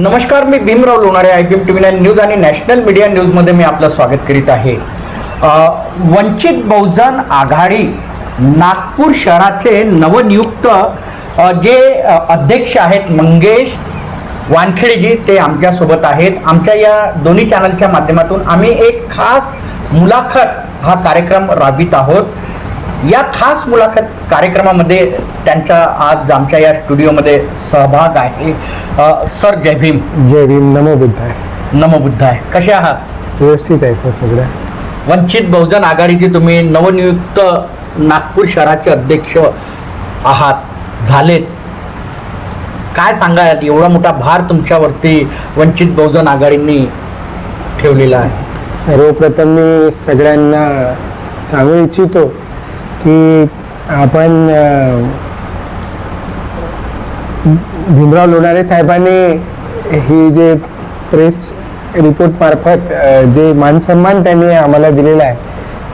नमस्कार मी Bhimrao Lonare I beam T V nine news आणि national media न्यूजमध्ये मी आपलं स्वागत करीत आहे. वंचित बहुजन आघाडी नागपूर शहराचे नवनियुक्त जे अध्यक्ष आहेत मंगेश वानखेडेजी ते आमच्यासोबत आहेत. आमच्या या दोन्ही चॅनलच्या माध्यमातून आम्ही एक खास मुलाखत हा कार्यक्रम राबवित आहोत. या खास मुलाखत कार्यक्रमामध्ये त्यांचा आज आमच्या या स्टुडिओमध्ये सहभाग आहे. सर जय भीम. जय भीम नमो बुद्ध आहे नमो बुद्ध आहे कसे आहात? व्यवस्थित आहे सर सगळं. वंचित बहुजन आघाडीचे तुम्ही नवनियुक्त नागपूर शहराचे अध्यक्ष आहात. झालेत. काय सांगाल? एवढा मोठा भार तुमच्यावरती वंचित बहुजन आघाडींनी ठेवलेला आहे. सर्वप्रथम मी सगळ्यांना सांगू इच्छितो की आपण भीमराव लोणारे साहेबांनी ही जे प्रेस रिपोर्ट मार्फत जे मानसन्मान त्यांनी आम्हाला दिलेला आहे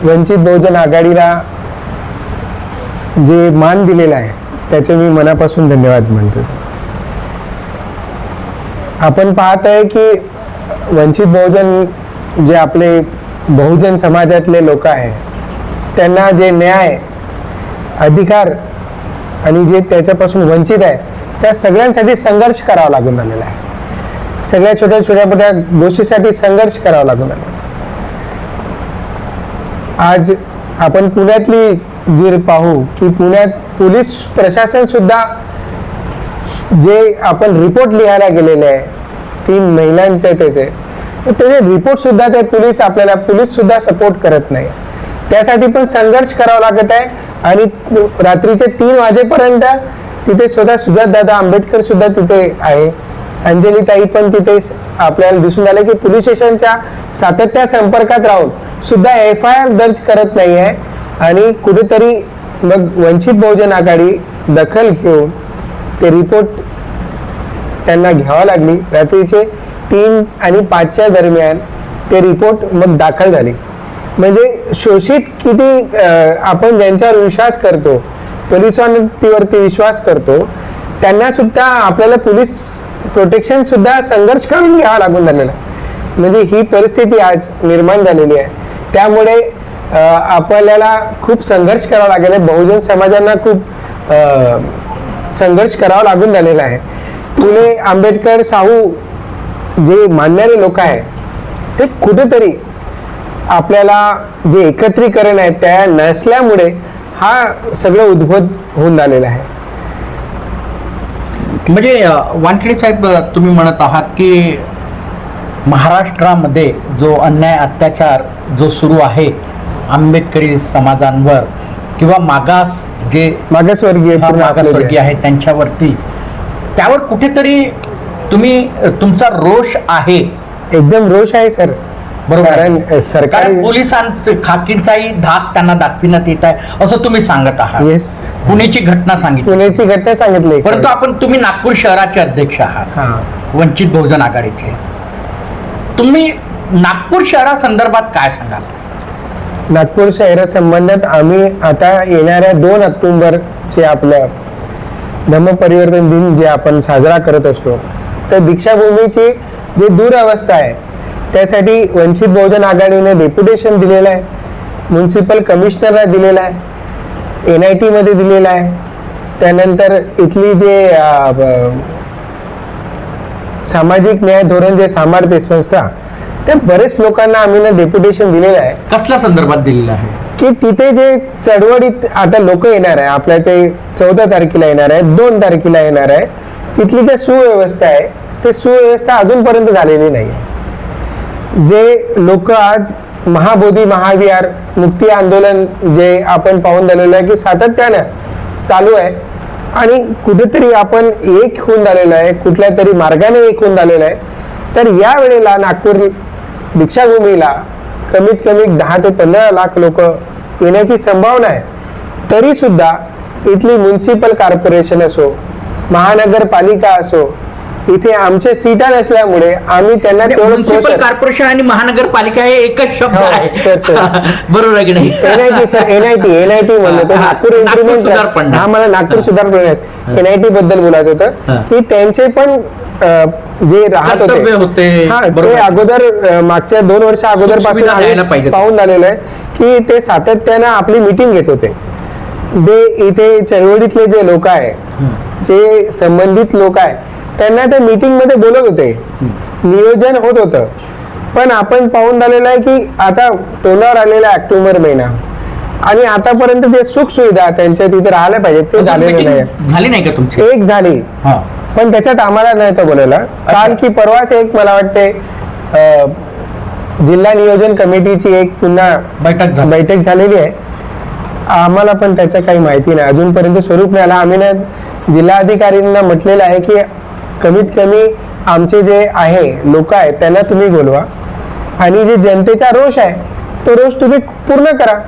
वंचित बहुजन आघाडीला जे मान दिलेला आहे त्याचे मी मनापासून धन्यवाद म्हणतो आपण पाहत आहे की वंचित बहुजन जे आपले बहुजन समाजातले लोक आहे त्यांना जे न्याय अधिकार आणि जे त्याच्यापासून वंचित आहे त्या सगळ्यांसाठी संघर्ष करावा लागून आलेला आहे. सगळ्या छोट्या छोट्या मोठ्या गोष्टीसाठी संघर्ष करावा लागून आलेला आज आपण पुण्यातली जी पाहू की पुण्यात पोलीस प्रशासन सुद्धा जे आपण रिपोर्ट लिहायला गेलेले आहे तीन महिलांचे त्याचे त्याचे रिपोर्ट सुद्धा ते पोलीस आपल्याला पोलीस सुद्धा सपोर्ट करत नाही. त्यासाठी पण संघर्ष करावा लागत आहे. आणि रात्रीचे तीन वाजेपर्यंत तिथे स्वतः सुजात दादा आंबेडकर सुद्धा तिथे आहे. अंजली ताई पण तिथे आपल्याला दिसून आले की पोलीस स्टेशनच्या सातत्या संपर्कात राहून सुद्धा एफ आय आर दर्ज करत नाही आहे आणि कुठेतरी मग वंचित बहुजन आघाडी दखल घेऊन ते रिपोर्ट त्यांना घ्यावा लागली. रात्रीचे तीन आणि पाचच्या दरम्यान ते रिपोर्ट मग दाखल झाले. म्हणजे शोषित किती आपण ज्यांच्यावर विश्वास करतो पोलिसांवरती विश्वास करतो त्यांना सुद्धा आपल्याला पोलीस प्रोटेक्शन सुद्धा संघर्ष करून घ्यावा लागून झालेला आहे. म्हणजे ही परिस्थिती आज निर्माण झालेली आहे त्यामुळे आपल्याला खूप संघर्ष करावा लागेल आहे. बहुजन समाजांना खूप संघर्ष करावा लागून झालेला आहे पुणे आंबेडकर साहू जे मानणारे लोक आहेत ते कुठेतरी आपल्याला जे एकत्रीकरण आहे त्या नसल्यामुळे हा सगळं उद्भव होऊन झालेला आहे. म्हणजे वानखेडे साहेब तुम्ही म्हणत आहात की महाराष्ट्रामध्ये जो अन्याय अत्याचार जो सुरू आहे आंबेडकरी समाजांवर किंवा मागास जे मागासवर्गीय मागासवर्गीय आहे त्यांच्यावरती त्यावर कुठेतरी तुम्ही तुमचा रोष आहे. एकदम रोष आहे सर. बरोबर. सरकार पोलिसांचे खाकींचाही धाक त्यांना दाखविण्यात येत आहे असं तुम्ही सांगत आहात. येस पुण्याची घटना सांगितली. पुण्याची घटना सांगितली परंतु आपण तुम्ही नागपूर शहराचे अध्यक्ष आहात. हा. वंचित बहुजन आघाडीचे. तुम्ही नागपूर शहरासंदर्भात काय सांगाल? नागपूर शहरा संबंधात आम्ही आता येणाऱ्या दोन ऑक्टोबर जे आपलं धम्मपरिवर्तन दिन जे आपण साजरा करत असतो तर दीक्षाभूमीची जी दुरावस्था आहे त्यासाठी वंचित बहुजन आघाडीने डेप्युटेशन दिलेलं आहे. म्युन्सिपल कमिशनरला दिलेलं आहे. एन आय टीमध्ये दिलेलं आहे. त्यानंतर इथली जे सामाजिक न्याय धोरण जे सांभाळते संस्था ते बरेच लोकांना आम्ही ना डेप्युटेशन दिलेलं आहे. कसल्या संदर्भात दिलेलं आहे? की तिथे जे चळवळीत आता लोक येणार आहे आपल्या ते चौदा तारखेला येणार आहे दोन तारखेला येणार आहे तिथली जे सुव्यवस्था आहे ते सुव्यवस्था अजूनपर्यंत झालेली नाही जे लोक आज महाबोधी महाविहार मुक्ती आंदोलन जे आपण पाहून झालेलं आहे की सातत्यानं चालू आहे. आणि कुठेतरी आपण एक होऊन झालेलं आहे कुठल्या तरी मार्गाने एक होऊन झालेलं आहे. तर या वेळेला नागपूर दीक्षाभूमीला कमीत कमी दहा ते पंधरा लाख लोक येण्याची संभावना आहे. तरी सुद्धा इथली म्युन्सिपल कॉर्पोरेशन असो महानगरपालिका असो इथे आमचे सीटा नसल्यामुळे आम्ही त्यांना म्युन्सिपल प्रोत्साहन- कॉर्पोरेशन आणि महानगरपालिका हे एकच शब्द हो, आहे. बरोबर आहे की नाही एनआयटी सर एनआयटी एनआयटी म्हणलं तर नागपूर इम्प्रुव्हमेंट. हा मला नागपूर सुधार एनआयटी बद्दल बोलायचं. होतं की त्यांचे पण जे राहत होते. हा, ते. अगोदर मागच्या दोन वर्ष अगोदरपासून. पाहून झालेलं आहे की ते सातत्यानं आपली मिटिंग घेत होते ते इथे चळवळीतले जे लोक आहे जे संबंधित लोक आहे त्यांना ते मीटिंगमध्ये बोलत होते. नियोजन होत होतं. पण आपण पाहून झालेलं आहे की आता तोंडावर आलेला ऑक्टोबर महिना. आणि आतापर्यंत ते सुख सुविधा त्यांच्या तिथे राहायला पाहिजे ते झालेलं नाही meeting झाली नाही का तुमची? एक झाली. पण त्याच्यात आम्हाला नाही तर बोलायला. काल की परवाच एक मला वाटते जिल्हा नियोजन कमिटीची एक पुन्हा बैठक बैठक झालेली आहे. आम्हाला पण त्याचं काही माहिती नाही. अजूनपर्यंत स्वरूप नाही आला आम्ही ना जिल्हाधिकाऱ्यांना म्हटलेलं आहे की कमीत कमी आमचे जे आहे लोक आहेत त्यांना तुम्ही बोलवा. आणि जे जनतेचा रोष आहे तो रोष तुम्ही पूर्ण करा.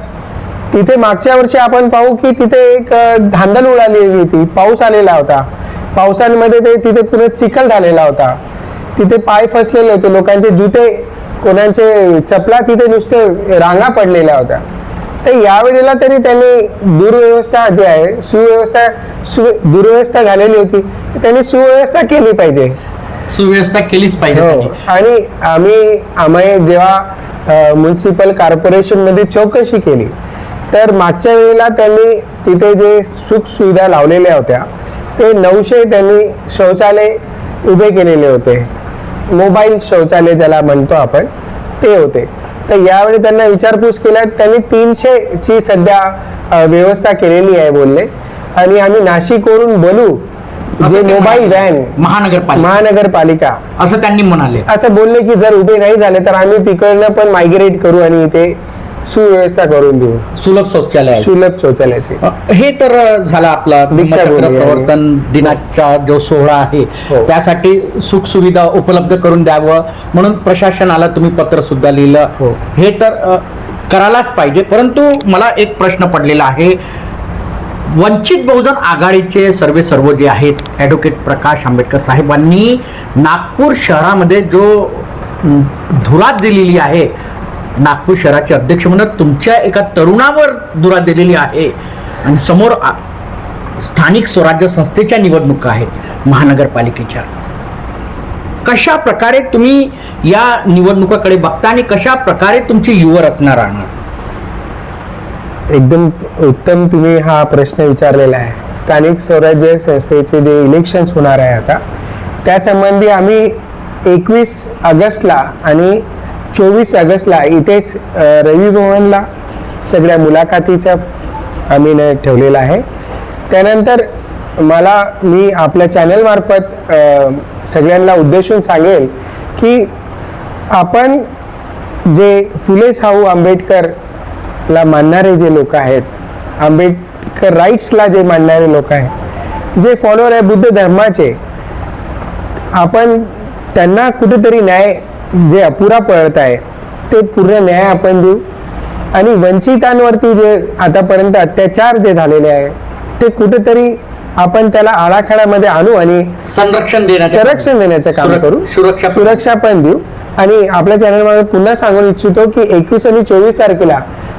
तिथे मागच्या वर्षी आपण पाहू की तिथे एक धांदल उडालेली होती. पाऊस आलेला होता. पावसांमध्ये ते तिथे पूर्ण चिखल झालेला होता. तिथे पाय फसलेले होते. लोकांचे जुते कोणाचे चपला तिथे नुसते रांगा पडलेल्या होत्या. तर यावेळेला तरी त्यांनी दुर्व्यवस्था जी आहे सुव्यवस्था सु दुर्व्यवस्था झालेली होती. त्यांनी सुव्यवस्था केली पाहिजे. सुव्यवस्था केलीच पाहिजे हो. आणि आम्ही आम्ही जेव्हा म्युन्सिपल कॉर्पोरेशनमध्ये चौकशी केली तर मागच्या वेळेला त्यांनी तिथे जे सुख सुविधा लावलेल्या होत्या ते नऊशे त्यांनी शौचालय उभे केलेले होते. मोबाईल शौचालय ज्याला म्हणतो आपण ते होते. तर यावेळी त्यांना विचारपूस केल्या त्यांनी तीनशे ची सध्या व्यवस्था केलेली आहे बोलले. आणि आम्ही नाशिकवरून बोलू जे मोबाईल. व्हॅन महानगरपालिका. महानगरपालिका. असं त्यांनी म्हणाले. असं बोलले की जर उभे नाही झाले तर आम्ही तिकडनं पण मायग्रेट करू आणि इथे सुव्यवस्था करून देऊ सुलभ शौचालय. सुलभ शौचालयाची हे तर झाला आपला धम्मचक्र. प्रवर्तन दिनाचा जो सोहळा आहे हो. त्यासाठी सुख सुविधा उपलब्ध करून द्यावं म्हणून प्रशासनाला तुम्ही पत्र सुद्धा लिहिलं हो. हे तर करायलाच पाहिजे परंतु मला एक प्रश्न पडलेला आहे वंचित बहुजन आघाडीचे सर्वे सर्व जे आहेत ॲडव्होकेट प्रकाश आंबेडकर साहेबांनी नागपूर शहरामध्ये जो धुरात दिलेली आहे नागपूर शहराचे अध्यक्ष म्हणून तुमच्या एका तरुणावर दुरा दिलेली आहे. आणि समोर स्थानिक स्वराज्य संस्थेच्या निवडणुका आहेत महानगरपालिकेच्या. कशा प्रकारे तुम्ही या निवडणुकाकडे बघता आणि कशा प्रकारे तुमची युवरत्ना राहणार? एकदम उत्तम तुम्ही हा प्रश्न विचारलेला आहे. स्थानिक स्वराज्य संस्थेचे जे इलेक्शन्स होणार आहे आता त्यासंबंधी आम्ही एकवीस ऑगस्टला आणि चोवीस ऑगस्टला इथेच रवी भवनला सगळ्या मुलाखतीचा आम्ही न ठेवलेला आहे. त्यानंतर मला मी आपल्या चॅनलमार्फत सगळ्यांना उद्देशून सांगेल की आपण जे फुले साहू आंबेडकरला मानणारे जे लोक आहेत आंबेडकर राईट्सला जे मानणारे लोक आहेत जे फॉलोअर आहे बुद्ध धर्माचे आपण त्यांना कुठेतरी न्याय जे अपुरा पडत आहे ते पूर्ण न्याय आपण देऊ. आणि वंचितांवरती जे आतापर्यंत अत्याचार जे झालेले आहे ते कुठेतरी आपण त्याला आळाखाड्यामध्ये आणू आणि संरक्षण देण्याचं संरक्षण देण्याचं काम करू. सुरक्षा सुरक्षा पण देऊ. आणि आपल्या चॅनलमध्ये पुन्हा सांगू इच्छितो की एकवीस आणि चोवीस तारखेला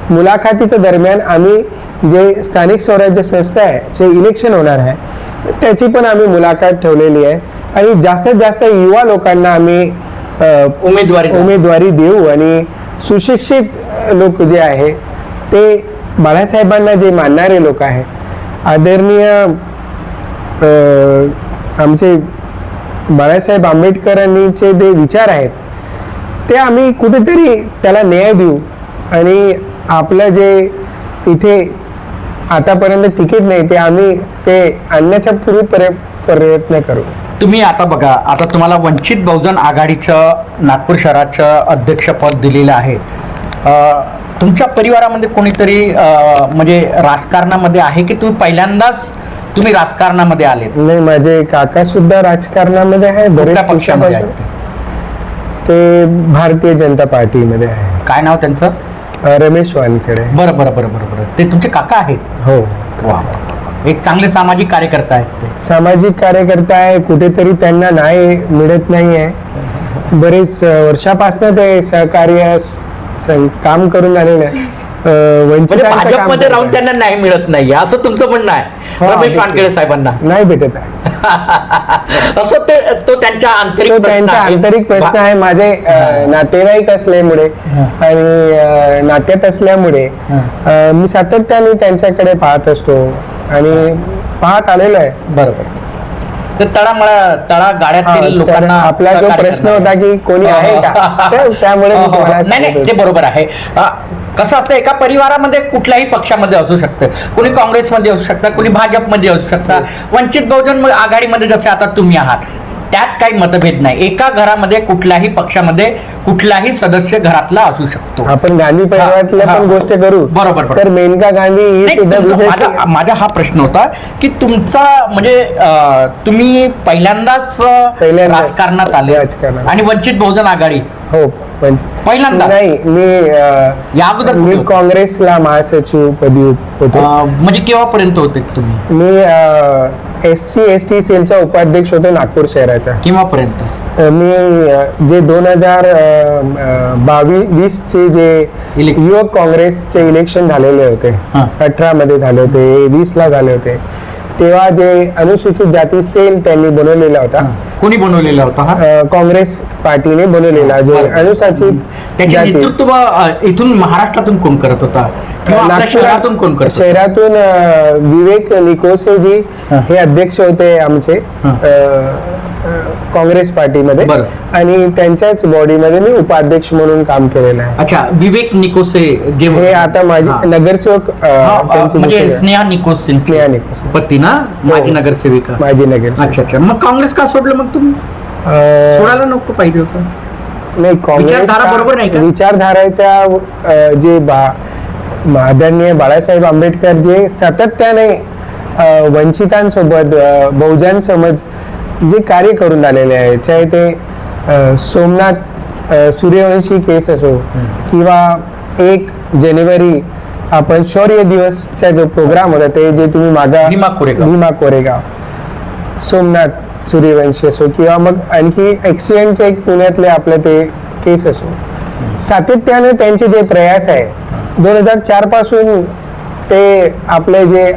मुलाखतीच्या दरम्यान आम्ही जे स्थानिक स्वराज्य संस्था आहे जे इलेक्शन होणार आहे त्याची पण आम्ही मुलाखत ठेवलेली आहे. आणि जास्तीत जास्त युवा लोकांना आम्ही उमेदवारी उमेदवारी देऊ आणि सुशिक्षित लोक जे आहे ते बाळासाहेबांना जे मानणारे लोक आहे आदरणीय आमचे बाळासाहेब आंबेडकरांचे जे विचार आहेत ते आम्ही कुठेतरी त्याला न्याय देऊ आणि आपलं जे इथे आतापर्यंत तिकीट नाही ते आम्ही ते आणण्याचा पूर्वी प्रय- प्रयत्न करू. तुम्ही आता बघा आता तुम्हाला वंचित बहुजन आघाडीचं नागपूर शहराचं अध्यक्षपद दिलेलं आहे. तुमच्या परिवारामध्ये कोणीतरी म्हणजे राजकारणामध्ये आहे की तुम्ही पहिल्यांदाच तुम्ही राजकारणामध्ये आले? नाही माझे काका सुद्धा राजकारणामध्ये आहे कुठल्या पक्षामध्ये. आहेत. ते भारतीय जनता पार्टीमध्ये आहे काय नाव त्यांचं? रमेश वानखेडे. बरं बरं बरं बरं बरं. ते तुमचे काका आहेत? हो. वा. एक चांगले सामाजिक कार्यकर्ता आहेत ते. सामाजिक कार्यकर्ता आहे कुठेतरी त्यांना न्याय मिळत नाही आहे बरेच वर्षापासनं ते सहकार्य स- काम करून आलेले आहे म्हणजे काम भाजपमध्ये करत राहून आहे. त्यांना न्याय मिळत नाही असं तुमचं म्हणणं आहे. हा, रमेश वानखेडे साहेबांना. नाही भेटत आहे. असं ते तो त्यांच्या आंतरिक तो प्रश्न त्यांचा आहे. आंतरिक प्रश्न आहे माझे अ, नातेवाईक असल्यामुळे हा. आणि अ, नात्यात असल्यामुळे हा. अ, मी सातत्याने त्यांच्याकडे पाहत असतो. आणि पाहत आलेलो आहे. बरोबर. ते तळामळा तळा हा, गाड्यातील तर लोकांना आपला जो सहकार्य प्रश्न करणार. होता की कोणी आहे का? तर त्यामुळे मी हो, हो, तुम्हाला हो. नाही नाही ते. बरोबर आहे. अ, कसं असतं एका परिवारामध्ये कुठल्याही पक्षामध्ये असू शकतं. कोणी काँग्रेसमध्ये असू शकतं कोणी भाजपमध्ये असू शकतं. वंचित बहुजन आघाडीमध्ये जसे आता तुम्ही आहात. त्यात काही मतभेद नाही एका घरामध्ये कुठल्याही पक्षामध्ये कुठलाही सदस्य घरातला असू शकतो आपण गांधी परिवारातल्या पण. गोष्ट करू बरोबर. तर मेनका गांधी ही माझा माझा हा प्रश्न होता की तुमचा म्हणजे तुम्ही पहिल्यांदाच राजकारणात आले. आणि वंचित बहुजन आघाडी हो पण पहिल्यांदा? नाही मी अ, या अगोदर मी होते? काँग्रेसला महासचिव पदी होतो. अ, म्हणजे केव्हापर्यंत होते तुम्ही? मी एस सी एस टी सेलचा उपाध्यक्ष होतो नागपूर शहराचा. केव्हापर्यंत? अ, मी अ, जे दोन हजार बावीस वीसचे जे Elec- युवक काँग्रेसचे इलेक्शन झालेले होते हा. अठरा मध्ये झाले होते वीस ला झाले होते. तेव्हा जे अनुसूचित जाती सेल त्यांनी बनवलेला होता कोणी बनवलेला होता हा अ, काँग्रेस पार्टीने बनवलेला जो बरं. अनुसूचित त्याचे जाती- नेतृत्व अ, इथून महाराष्ट्रातून कोण करत होता किंवा आपल्या नागपुरात- शहरातून कोण करत होता? शहरातून अ, विवेक निकोसेजी हा. हे अध्यक्ष होते आमचे अ, काँग्रेस पार्टीमध्ये. आणि त्यांच्याच बॉडीमध्ये मी उपाध्यक्ष म्हणून काम केलेलं आहे. अच्छा विवेक निकोसे जे हे आता माझी. नगरसेवक म्हणजे. स्नेहा निकोस. स्नेहा निकोसे. पती ना? माजी हो. नगरसेविका. माझी नगर अच्छा अच्छा. मग काँग्रेस का सोडलं मग तुम्ही? सोडायला नको पाहिजे होतं. नाही काँग्रेस विचारधारा बरोबर नाही का? विचारधाराच्या जे आदरणीय बाळासाहेब आंबेडकर जे सातत्याने वंचितांसोबत बहुजन समाज जे कार्य करून आलेले आहे चाहे ते सोमनाथ सूर्यवंशी केस असो किंवा एक जानेवारी आपण शौर्य दिवसचा जो प्रोग्राम होता ते जे तुम्ही मागा भीमा कोरेगाव. भीमा कोरेगाव. सोमनाथ सूर्यवंशी असो किंवा मग आणखी ॲक्सिडेंटचे एक पुण्यातले आपलं ते केस असो. सातत्याने त्यांचे जे प्रयास आहे दोन हजार चारपासून ते आपले जे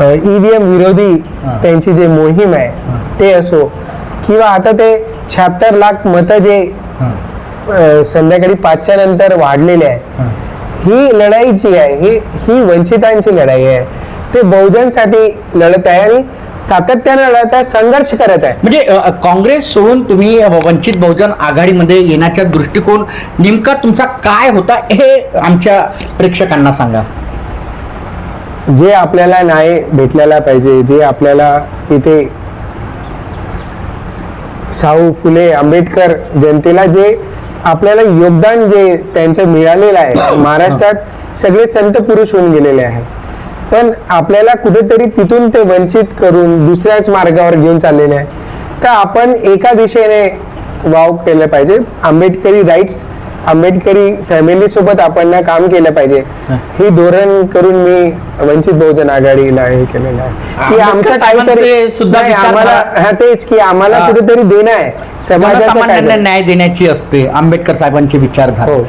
ईव्हीएम विरोधी हा. त्यांची जे मोहीम आहे ते असो किंवा आता ते शहात्तर लाख मतं जे संध्याकाळी पाचच्या नंतर वाढलेले आहे ही. लढाई जी आहे ही ही वंचितांची लढाई आहे. ते बहुजनसाठी लढत आहे आणि सातत्याने लढत आहे संघर्ष करत आहे. म्हणजे काँग्रेस सोडून तुम्ही वंचित बहुजन आघाडीमध्ये येण्याचा दृष्टिकोन नेमका तुमचा काय होता हे आमच्या प्रेक्षकांना सांगा. जे आपल्याला न्याय भेटलेला पाहिजे जे आपल्याला इथे शाहू फुले आंबेडकर जनतेला जे आपल्याला योगदान जे त्यांचं मिळालेलं आहे महाराष्ट्रात सगळे संत पुरुष होऊन गेलेले आहे पण आपल्याला कुठेतरी तिथून ते वंचित करून दुसऱ्याच मार्गावर घेऊन चाललेले आहे तर आपण एका दिशेने वाव केलं पाहिजे. आंबेडकरी राईट्स आंबेडकरी फॅमिली सोबत आपण ना काम केलं पाहिजे. हं. धोरण करून मी वंचित बहुजन आघाडीला हे केलेलं आहे. की आमचं काहीतरी सुद्धा आम्हाला हा तेच की आम्हाला. कुठेतरी देणं आहे. काय न्याय देण्याची असते आंबेडकर साहेबांची विचारधारा. हो.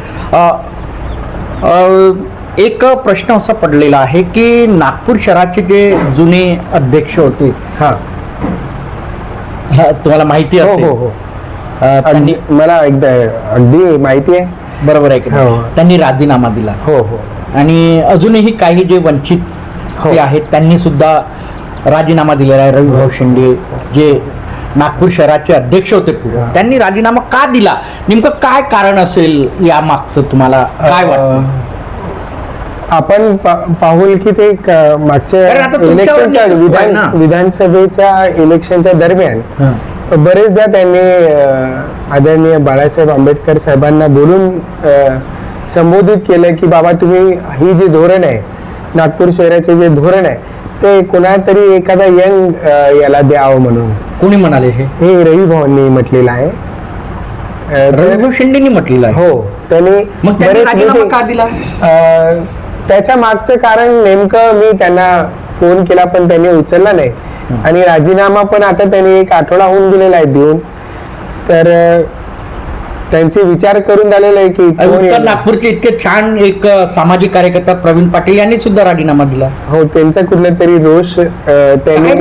एक प्रश्न असा पडलेला आहे की नागपूर शहराचे जे जुने अध्यक्ष होते हा. तुम्हाला माहिती हो असेल. हो. त्यांनी अगदी मला एकदा अगदी माहिती आहे बरोबर आहे की नाही? हो. त्यांनी राजीनामा दिला हो हो आणि अजूनही काही जे वंचित हो. जे आहेत त्यांनी सुद्धा राजीनामा दिलेला आहे रविभाऊ शिंदे जे नागपूर शहराचे अध्यक्ष होते पूर्वी हा. त्यांनी राजीनामा का दिला नेमकं काय कारण असेल या मागचं तुम्हाला काय वाटतं अं, आपण पा- पाहूल की ते क- कारण मागच्या आता तुमच्यावर इलेक्शनच्या विधान. विधानसभेच्या इलेक्शनच्या दरम्यान हं. बरेचदा त्यांनी आदरणीय बाळासाहेब आंबेडकर साहेबांना बोलून संबोधित केलं की बाबा तुम्ही ही जी धोरण आहे नागपूर शहराचे जे धोरण आहे ते कोणातरी एखादा यंग याला द्यावं म्हणून. कोणी म्हणाले हे? हे रवी भाऊंनी म्हटलेलं आहे. रविभाऊ शिंदेनी म्हटलेलं आहे. हो त्यांनी बरेच अं, त्याच्या मागचं कारण नेमकं मी त्यांना फोन केला पण त्यांनी उचलला नाही. आणि राजीनामा पण आता त्यांनी एक आठवडा होऊन गेलेला आहे देऊन. तर त्यांचे विचार करून झालेले आहे की उत्तर? नागपूरचे इतके छान एक सामाजिक कार्यकर्ता प्रवीण पाटील यांनी सुद्धा राजीनामा दिला. हो त्यांचा कुठला तरी रोष त्यांनी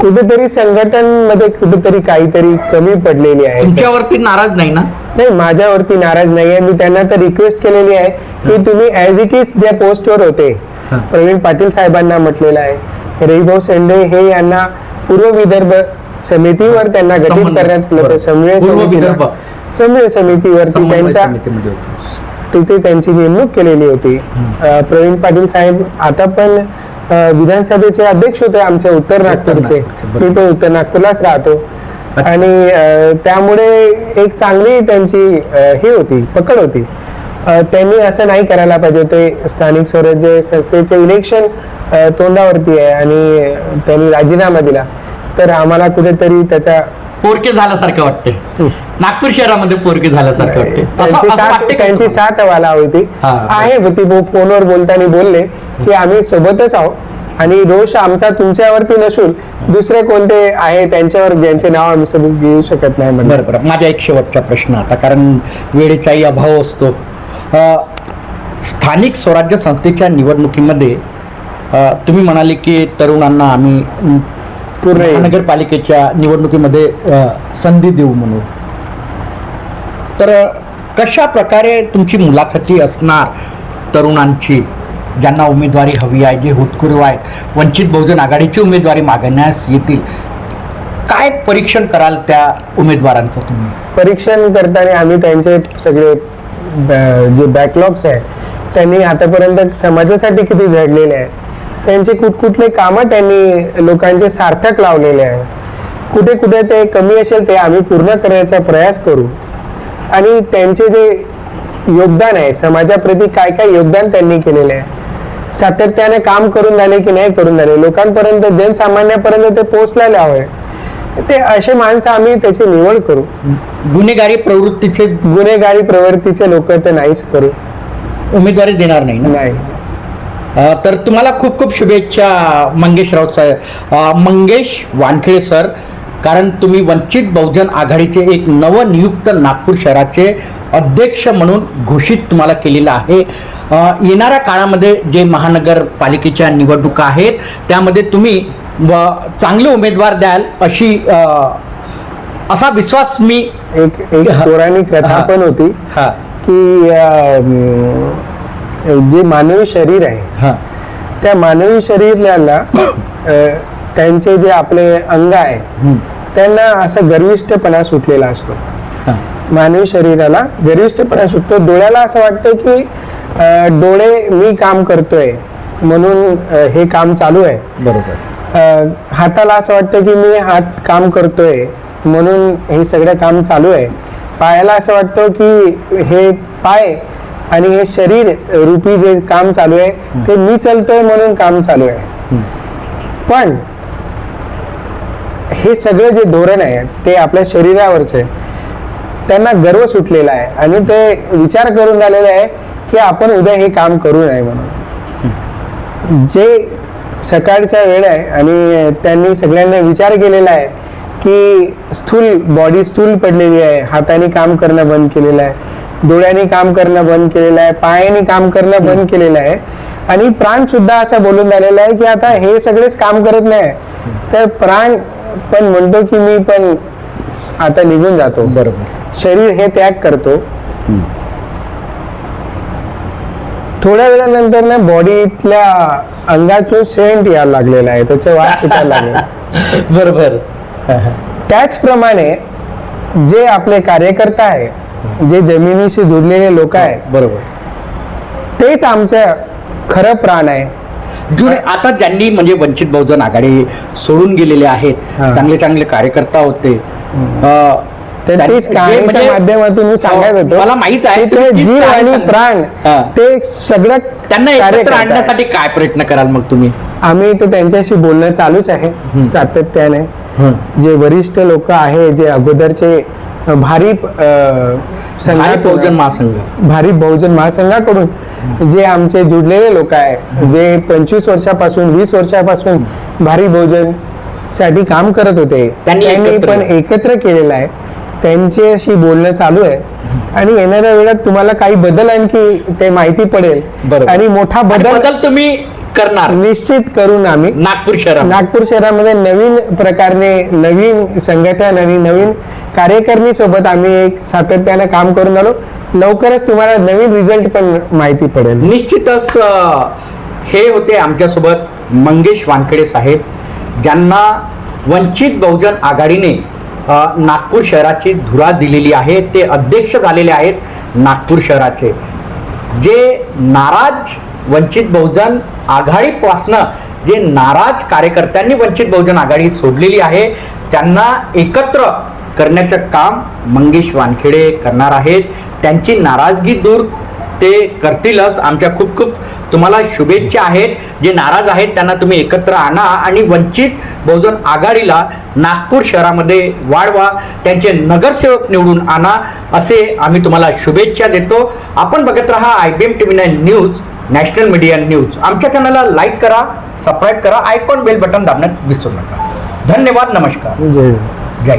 कुठेतरी संघटनमध्ये कुठेतरी काहीतरी कमी पडलेली आहे. तुमच्यावरती नाराज नाही ना? नाही माझ्यावरती नाराज नाहीये मी त्यांना तर रिक्वेस्ट केलेली आहे की तुम्ही ऍज इट इज ज्या पोस्टवर होते. प्रवीण पाटील साहेबांना म्हटलेलं आहे. रविभाऊ शेंडे हे यांना पूर्व विदर्भ समितीवर त्यांना गठीत. करण्यात आलं. समन्वय समितीवरती समन्वय त्यांच्या. तिथे त्यांची नेमणूक केलेली होती. प्रवीण पाटील साहेब आता पण विधानसभेचे अध्यक्ष होते आमच्या उत्तर नागपूरचे. मी पण उत्तर नागपूरलाच राहतो. आणि त्यामुळे एक चांगली त्यांची ही होती पकड होती. त्यांनी असं नाही करायला पाहिजे होते. स्थानिक स्वराज्य संस्थेचे इलेक्शन तोंडावरती आहे आणि त्यांनी राजीनामा दिला. तर आम्हाला कुठेतरी त्याचा पोरके झाल्यासारखं वाटते नागपूर शहरामध्ये पोरके झाल्यासारखं वाटते असं त्यांची साथ व्हायला होती. आहे होती वो फोनवर बोलताना बोलले की आम्ही सोबतच आहोत आणि रोष आमचा तुमच्यावरती नसून दुसरे कोणते आहे त्यांच्यावर ज्यांचे नाव आम्ही सोबत घेऊ शकत नाही म्हणजे बरं बरं. माझा एक शेवटचा प्रश्न आता कारण वेळेचाही अभाव असतो. स्थानिक स्वराज्य संस्थेच्या निवडणुकीमध्ये तुम्ही म्हणाले की तरुणांना आम्ही पूर्ण महानगरपालिकेच्या निवडणुकीमध्ये संधी देऊ म्हणून. तर कशा प्रकारे तुमची मुलाखती असणार तरुणांची ज्यांना उमेदवारी हवी आहे जे होतकरू आहेत वंचित बहुजन आघाडीची उमेदवारी मागण्यास येतील काय परीक्षण कराल त्या उमेदवारांचं तुम्ही? परीक्षण करताना आम्ही त्यांचे सगळे जे बॅकलॉग्स आहे त्यांनी आतापर्यंत समाजासाठी किती झडलेले आहे त्यांचे कुठकुठले कामं त्यांनी लोकांचे सार्थक लावलेले आहे. कुठे कुठे ते कमी असेल ते आम्ही पूर्ण करण्याचा प्रयास करू. आणि त्यांचे जे योगदान आहे समाजाप्रती काय काय योगदान त्यांनी केलेले आहे सातत्याने काम करून झाले की नाही करून झाले लोकांपर्यंत जनसामान्यापर्यंत ते पोहोचलेले हवे ते असे माणसं आम्ही त्याची निवड करू. गुन्हेगारी प्रवृत्तीचे गुन्हेगारी प्रवृत्तीचे लोक तर नाहीच करू. उमेदवारी देणार नाही ना? नाही. तर तुम्हाला खूप खूप शुभेच्छा मंगेश राऊत साहेब मंगेश वानखेडे सर कारण तुम्ही वंचित बहुजन आघाडीचे एक नवनियुक्त नागपूर शहराचे अध्यक्ष म्हणून घोषित तुम्हाला केलेलं आहे येणाऱ्या काळामध्ये जे महानगरपालिकेच्या निवडणुका आहेत त्यामध्ये तुम्ही व चांगले उमेदवार द्याल अशी असा विश्वास मी एक एक. पौराणिक कथा. पण होती हा की जे मानवी शरीर आहे त्या मानवी शरीराला त्यांचे जे आपले अंग आहे त्यांना असं गर्विष्ठपणा सुटलेला असतो. मानवी शरीराला गर्विष्ठपणा सुटतो. डोळ्याला असं वाटतं की डोळे मी काम करतोय म्हणून हे काम चालू आहे. बरोबर. हाताला असं वाटतं की मी हात काम करतोय म्हणून हे सगळं काम चालू आहे. पायाला असं वाटतं की हे पाय आणि हे शरीर रूपी जे काम चालू आहे ते मी चालतोय म्हणून काम चालू आहे. पण हे सगळं जे धोरण आहे ते आपल्या शरीरावरचं त्यांना गर्व सुटलेला आहे. आणि ते विचार करून झालेला आहे की आपण उद्या हे काम करू नये म्हणून. जे सकाळचा वेळ आहे आणि त्यांनी सगळ्यांना विचार केलेला आहे की स्थूल बॉडी स्थूल पडलेली आहे हाताने काम करणं बंद केलेलं आहे. डोळ्याने काम करणं बंद केलेलं आहे पायाने काम करणं बंद केलेलं आहे. आणि प्राण सुद्धा असं बोलून झालेला आहे की आता हे सगळेच काम करत नाही. तर प्राण पण म्हणतो की मी पण आता निघून जातो. बरोबर. शरीर हे त्याग करतो. थोड्या वेळानंतर ना बॉडीतल्या अंगातून सेंट यायला लागलेला आहे त्याचा वास सुटायला लागलेला आहे. बरोबर. त्याचप्रमाणे जे आपले कार्यकर्ता आहे जे जमिनीशी जुडलेले लोक आहे बरोबर. तेच आमचं खरं प्राण आहे. जुने आता ज्यांनी म्हणजे वंचित बहुजन आघाडी सोडून गेलेले आहेत. चांगले चांगले कार्यकर्ता होते. म्हणजे- माध्यमातून सांगत होतो मला माहीत आहे जीव आणि. प्राण. ते सगळं त्यांना एकत्र. आणण्यासाठी काय प्रयत्न कराल मग तुम्ही? आम्ही तर त्यांच्याशी बोलणं चालूच आहे सातत्याने. जे वरिष्ठ लोक आहे जे अगोदरचे भारी भारत बहुजन महासंघ भारी बहुजन महासंघाकडून जे आमचे जुडलेले लोक आहे जे पंचवीस वर्षापासून वीस वर्षापासून भारी बहुजनसाठी काम करत होते त्यांनी पण. एकत्र केलेलं आहे त्यांच्याशी बोलणं चालू आहे. आणि येणाऱ्या वेळात तुम्हाला काही बदल आणखी ते माहिती पडेल. आणि मोठा बदल बदल तुम्ही करणार. निश्चित करून आम्ही. नागपूर शहरात नागपूर शहरामध्ये नवीन प्रकारने नवीन संघटन आणि नवीन कार्यकारिणी सोबत आम्ही एक सातत्याने काम करून आलो. लवकरच तुम्हाला नवीन रिझल्ट पण माहिती पडेल. निश्चितच हे होते आमच्यासोबत मंगेश वानखेडे साहेब ज्यांना वंचित बहुजन आघाडीने नागपूर शहराची धुरा दिलेली आहे. ते अध्यक्ष झालेले आहेत नागपूर शहराचे. जे नाराज वंचित बहुजन आघाडीपासनं जे नाराज कार्यकर्त्यांनी वंचित बहुजन आघाडी सोडलेली आहे त्यांना एकत्र करण्याचं काम मंगेश वानखेडे करणार आहेत. त्यांची नाराजगी दूर ते करतीलच. आमच्या खूप खूप तुम्हाला शुभेच्छा आहेत. जे नाराज आहेत त्यांना तुम्ही एकत्र आणा आणि वंचित बहुजन आघाडीला नागपूर शहरामध्ये वाढवा. त्यांचे नगरसेवक निवडून आणा असे आम्ही तुम्हाला शुभेच्छा देतो. आपण बघत राहा I B M T V nine news national media news. आमच्या चॅनलला लाईक करा सबस्क्राईब करा आयकॉन बेल बटन दाबण्यात विसरू नका. धन्यवाद नमस्कार. जय जय